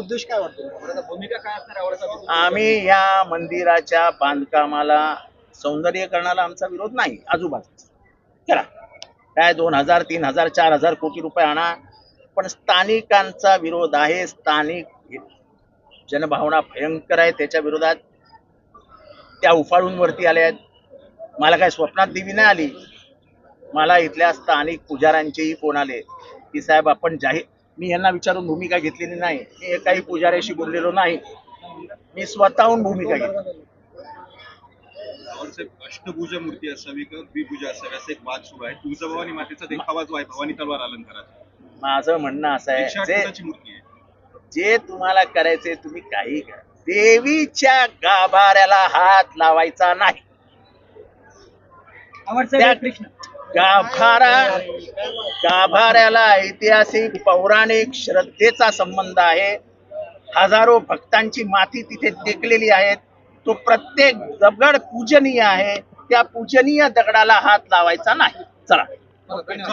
उद्देश काय वाटतो? भूमिका काय असणार आवडता आम्ही या मंदिराच्या बांधकामाला सौंदर्यकरणाला आमचा विरोध नाही आजूबाजू करा काय दोन हजार तीन हजार चार हजार कोटी रुपये आणा. पण स्थानिकांचा विरोध आहे स्थानिक जनभावना भयंकर आहे त्याच्या विरोधात. त्या उफाळून वरती आल्या आहेत. मला काय स्वप्नात देवी नाही आली. मला इथल्या स्थानिक पुजाऱ्यांचेही फोन आले की साहेब आपण जाहीर मी यांना विचारून भूमिका घेतलेली नाही. मी एकाही पुजाऱ्याशी बोललेलो नाही. मी स्वतःहून भूमिका घेतली. अष्टभुजा मूर्ती असावी का द्विभुजा असावी? असा एक वाद सुरू आहे. तुळजाभवानी मातेचा देखावा जो आहे भवानी तलवार अलंकाराचा. माझं म्हणणं असं आहे जे मूर्ती आहे? जे तुम्हाला करायचे तुम्ही काही करा. देवीच्या गाभाऱ्याला हात लावायचा नाही. त्या गाभारा गाभाऱ्याला ऐतिहासिक पौराणिक श्रद्धेचा संबंध आहे. हजारो भक्तांची माती तिथे टेकलेली आहे तो प्रत्येक दगड पूजनीय आहे. त्या पूजनीय दगडाला हात लावायचा नाही. चला चला.